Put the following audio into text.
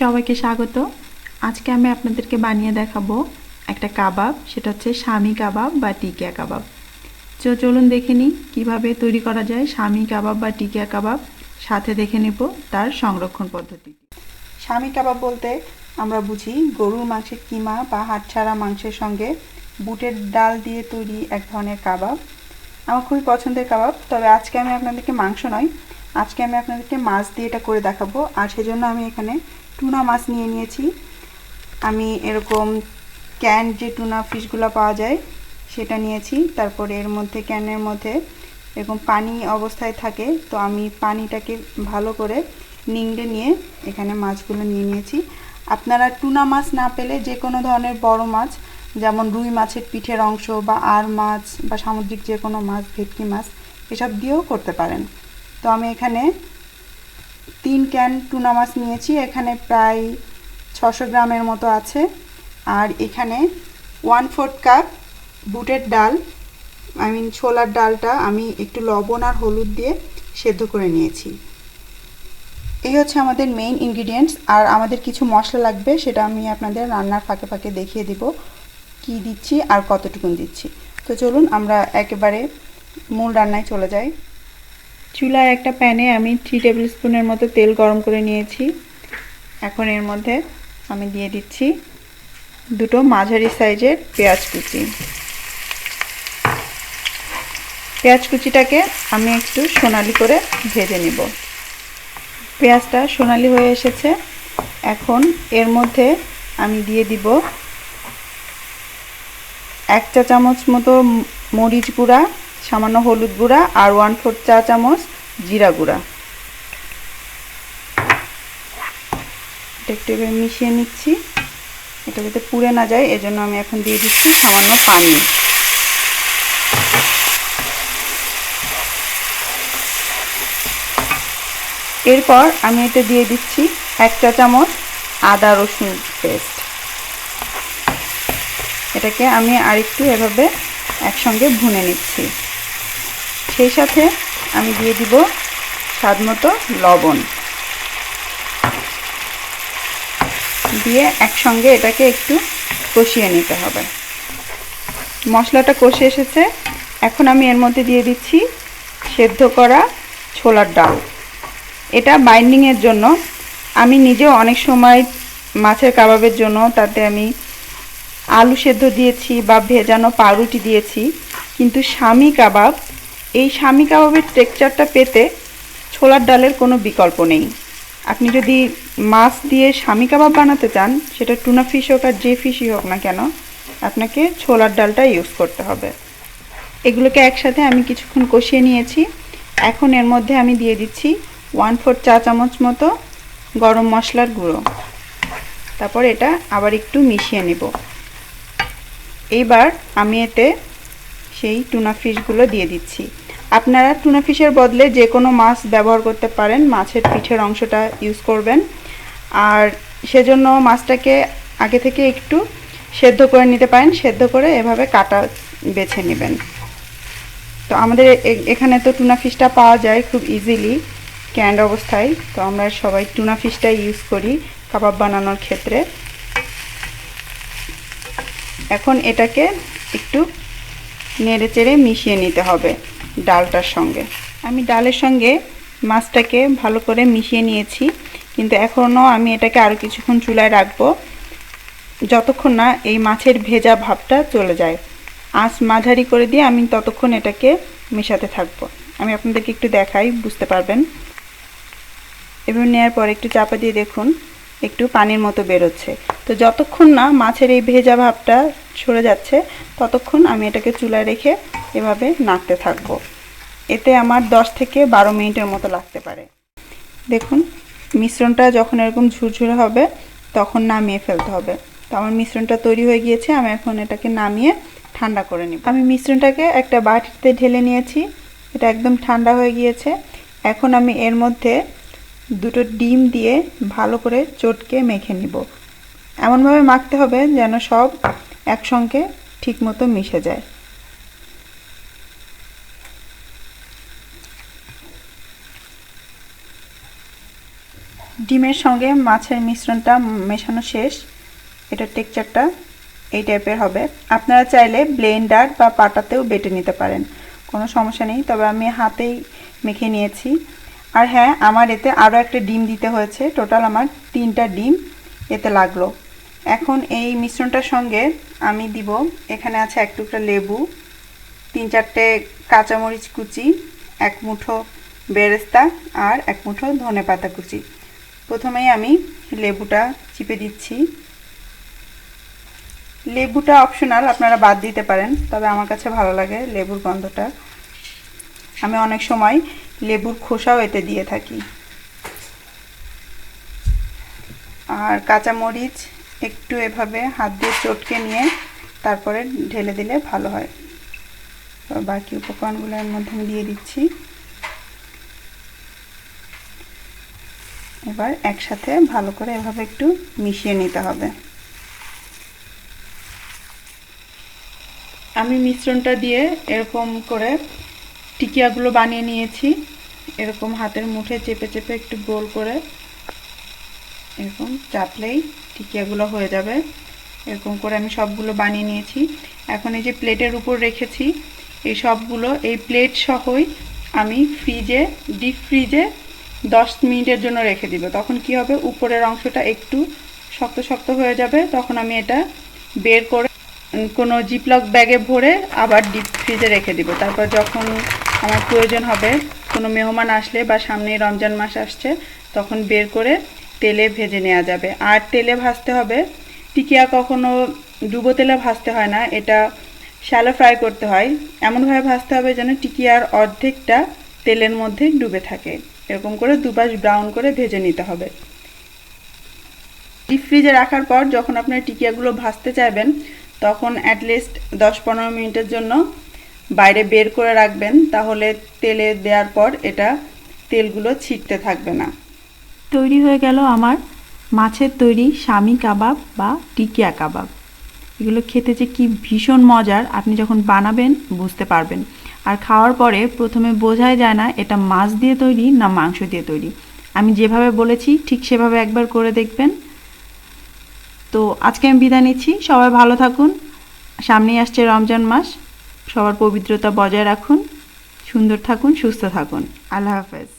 সবাইকে স্বাগত। আজকে আমি আপনাদেরকে বানিয়ে দেখাবো একটা কাবাব, সেটা হচ্ছে স্বামী কাবাব বা টিকিয়া কাবাব। তো চলুন দেখে নিই কীভাবে তৈরি করা যায় স্বামী কাবাব বা টিকিয়া কাবাব। সাথে দেখে নেব তার সংরক্ষণ পদ্ধতি। স্বামী কাবাব বলতে আমরা বুঝি গরুর মাংসের কিমা বা হাট ছাড়া মাংসের সঙ্গে বুটের ডাল দিয়ে তৈরি এক ধরনের কাবাব। আমার খুবই পছন্দের কাবাব, তবে আজকে আমি আপনাদেরকে মাংস নয়, আজকে আমি আপনাদেরকে মাছ দিয়ে এটা করে দেখাবো। আর সেজন্য আমি এখানে টুনা মাছ নিয়ে নিয়েছি। আমি এরকম ক্যান যে টুনা ফিশগুলো পাওয়া যায়, সেটা নিয়েছি। তারপরে এর মধ্যে ক্যানের মধ্যে এরকম পানি অবস্থায় থাকে, তো আমি পানিটাকে ভালো করে নিংড়ে নিয়ে এখানে মাছগুলো নিয়ে নিয়েছি। আপনারা টুনা মাছ না পেলে যে কোনো ধরনের বড় মাছ, যেমন রুই মাছের পিঠের অংশ বা আর মাছ বা সামুদ্রিক যে কোনো মাছ, ভেটকি মাছ, এসব দিয়েও করতে পারেন। তো আমি এখানে তিন ক্যান টুনা মাছ নিয়েছি, এখানে প্রায় ছশো গ্রামের মতো আছে। আর এখানে ওয়ান ফোর্থ কাপ বুটের ডাল আই মিন ছোলার ডালটা আমি একটু লবণ আর হলুদ দিয়ে সেদ্ধ করে নিয়েছি। এই হচ্ছে আমাদের মেইন ইনগ্রিডিয়েন্টস আর আমাদের কিছু মশলা লাগবে, সেটা আমি আপনাদের রান্নার ফাঁকে ফাঁকে দেখিয়ে দিব, কি দিচ্ছি আর কতটুকুন দিচ্ছি। তো চলুন আমরা একেবারে মূল রান্নায় চলে যাই। চুলায় একটা প্যানে আমি থ্রি টেবিল স্পুনের মতো তেল গরম করে নিয়েছি। এখন এর মধ্যে আমি দিয়ে দিচ্ছি দুটো মাঝারি সাইজের পেঁয়াজ কুচি। পেঁয়াজ কুচিটাকে আমি একটু সোনালি করে ভেজে নিব। পেঁয়াজটা সোনালি হয়ে এসেছে। এখন এর মধ্যে আমি দিয়ে দিব এক চা চামচ মতো মরিচ গুঁড়া সামান্য হলুদ গুঁড়া আর ওয়ান ফোর চা চামচ জিরা গুঁড়া। এটা একটু মিশিয়ে নিচ্ছি। এটা যাতে পুড়ে না যায়, এজন্য আমি এখন দিয়ে দিচ্ছি সামান্য পানি। এরপর আমি এতে দিয়ে দিচ্ছি এক চা চামচ আদা রসুন পেস্ট। এটাকে আমি আরেকটু এভাবে একসঙ্গে ভুনে নিচ্ছি। সেই সাথে আমি দিয়ে দিব স্বাদ মতো লবণ। দিয়ে একসঙ্গে এটাকে একটু কষিয়ে নিতে হবে। মশলাটা কষে এসেছে। এখন আমি এর মধ্যে দিয়ে দিচ্ছি সেদ্ধ করা ছোলার ডাল। এটা বাইন্ডিংয়ের জন্য। আমি নিজেও অনেক সময় মাছের কাবাবের জন্য তাতে আমি আলু সেদ্ধ দিয়েছি বা ভেজানো পাউরুটি দিয়েছি। কিন্তু স্বামী কাবাব এই স্বামী কাবাবের টেক্সচারটা পেতে ছোলার ডালের কোনো বিকল্প নেই। আপনি যদি মাছ দিয়ে স্বামী কাবাব বানাতে চান, সেটা টুনা ফিশ হোক আর যে ফিশই হোক না কেন, আপনাকে ছোলার ডালটা ইউজ করতে হবে। এগুলোকে একসাথে আমি কিছুক্ষণ কষিয়ে নিয়েছি। এখন এর মধ্যে আমি দিয়ে দিচ্ছি ওয়ান ফোর চা চামচ মতো গরম মশলার গুঁড়ো। তারপর এটা আবার একটু মিশিয়ে নেব। এইবার আমি এতে সেই টুনা ফিশগুলো দিয়ে দিচ্ছি। আপনারা টুনা ফিশের বদলে যে কোনো মাছ ব্যবহার করতে পারেন, মাছের পিঠের অংশটা ইউজ করবেন। আর সেজন্য মাছটাকে আগে থেকে একটু সেদ্ধ করে নিতে পারেন, সেদ্ধ করে এভাবে কাটা বেছে নেবেন। তো আমাদের এখানে তো টুনা ফিশটা পাওয়া যায় খুব ইজিলি ক্যান্ড অবস্থায়। তো আমরা সবাই টুনা ফিশটাই ইউজ করি কাবাব বানানোর ক্ষেত্রে। এখন এটাকে একটু নেড়ে চেড়ে মিশিয়ে নিতে হবে ডালটার সঙ্গে। আমি ডালের সঙ্গে মাছটাকে ভালো করে মিশিয়ে নিয়েছি, কিন্তু এখনও আমি এটাকে আরও কিছুক্ষণ চুলায় রাখব, যতক্ষণ না এই মাছের ভেজা ভাবটা চলে যায়। আঁচ মাঝারি করে দিয়ে আমি ততক্ষণ এটাকে মেশাতে থাকব। আমি আপনাদেরকে একটু দেখাই, বুঝতে পারবেন? এবার নেওয়ার পর একটু চাপা দিয়ে দেখুন, একটু পানির মতো বেরোচ্ছে। তো যতক্ষণ না মাছের এই ভেজা ভাবটা সরে যাচ্ছে, ততক্ষণ আমি এটাকে চুলায় রেখে এভাবে নাড়তে থাকব। এতে আমার 10 থেকে বারো মিনিটের মতো লাগতে পারে। দেখুন, মিশ্রণটা যখন এরকম ঝুরঝুরে হবে, তখন নামিয়ে ফেলতে হবে। তো আমার মিশ্রণটা তৈরি হয়ে গিয়েছে, আমি এখন এটাকে নামিয়ে ঠান্ডা করে নিব। আমি মিশ্রণটাকে একটা বাটিতে ঢেলে নিয়েছি, এটা একদম ঠান্ডা হয়ে গিয়েছে। এখন আমি এর মধ্যে দুটো ডিম দিয়ে ভালো করে চটকে মেখে নিব। এমনভাবে মাখতে হবে যেন সব একসঙ্গে ঠিকমতো মিশে যায়। ডিমের সঙ্গে মাছের মিশ্রণটা মেশানো শেষ। এটার টেক্সচারটা এই টাইপের হবে। আপনারা চাইলে ব্লেন্ডার বা পাটাতেও বেটে নিতে পারেন। কোনো সমস্যা নেই, তবে আমি হাতেই মেখে নিয়েছি। আর হ্যাঁ আমার এতে আরও একটা ডিম দিতে হয়েছে। টোটাল আমার তিনটা ডিম এতে লাগল। এখন এই মিশ্রণটার সঙ্গে আমি দিব, এখানে আছে এক টুকরা লেবু, তিন চারটে কাঁচামরিচ কুচি, এক মুঠো বেরেস্তা আর এক মুঠো ধনে পাতা কুচি। প্রথমেই আমি লেবুটা চিপে দিচ্ছি। লেবুটা অপশনাল আপনারা বাদ দিতে পারেন, তবে আমার কাছে ভালো লাগে লেবুর গন্ধটা। আমি অনেক সময় লেবুর খোসাও এতে দিয়ে থাকি। আর কাঁচামরিচ একটু এভাবে হাত দিয়ে চটকে নিয়ে তারপরে ঢেলে দিলে ভালো হয়। বাকি উপকরণগুলোর মধ্যে আমি দিয়ে দিচ্ছি। এবার একসাথে ভালো করে এভাবে একটু মিশিয়ে নিতে হবে। আমি মিশ্রণটা দিয়ে এরকম করে টিকিয়াগুলো বানিয়ে নিয়েছি। এরকম হাতের মুঠে চেপে চেপে একটু গোল করে এরকম চাপলেই টিকিয়াগুলো হয়ে যাবে। এরকম করে আমি সবগুলো বানিয়ে নিয়েছি। এখন এই যে প্লেটের উপর রেখেছি, এই সবগুলো, এই প্লেট সহই আমি ফ্রিজে, ডিপ ফ্রিজে দশ মিনিটের জন্য রেখে দিব। তখন কি হবে? উপরের অংশটা একটু শক্ত শক্ত হয়ে যাবে। তখন আমি এটা বের করে কোনো জিপলক ব্যাগে ভরে আবার ডিপ ফ্রিজে রেখে দিব। তারপর যখন আমার প্রয়োজন হবে, কোনো মেহমান আসলে বা সামনে রমজান মাস আসছে, তখন বের করে তেলে ভেজে নেওয়া যাবে। আর তেলে ভাজতে হবে, টিকিয়া কখনো ডুবো তেলে ভাজতে হয় না, এটা শ্যালো ফ্রাই করতে হয়। এমনভাবে ভাজতে হবে যেন টিকিয়ার অর্ধেকটা তেলের মধ্যে ডুবে থাকে। এরকম করে দুপাশ ব্রাউন করে ভেজে নিতে হবে। ডিপ ফ্রিজে রাখার পর যখন আপনার টিকিয়াগুলো ভাজতে চাইবেন, তখন অ্যাটলিস্ট দশ পনেরো মিনিটের জন্য বাইরে বের করে রাখবেন, তাহলে তেলে দেওয়ার পর এটা তেলগুলো ছিটতে থাকবে না। তৈরি হয়ে গেল আমার মাছের তৈরি স্বামী কাবাব বা টিকিয়া কাবাব। এগুলো খেতে যে কি ভীষণ মজার, আপনি যখন বানাবেন বুঝতে পারবেন। আর খাওয়ার পরে প্রথমে বোঝাই যায় না এটা মাছ দিয়ে তৈরি না মাংস দিয়ে তৈরি। আমি যেভাবে বলেছি ঠিক সেভাবে একবার করে দেখবেন। তো আজকে আমি বিদায় নিচ্ছি, সবাই ভালো থাকুন, সামনেই আসছে রমজান মাস, সবার পবিত্রতা বজায় রাখুন, সুন্দর থাকুন, সুস্থ থাকুন। আল্লাহ হাফেজ।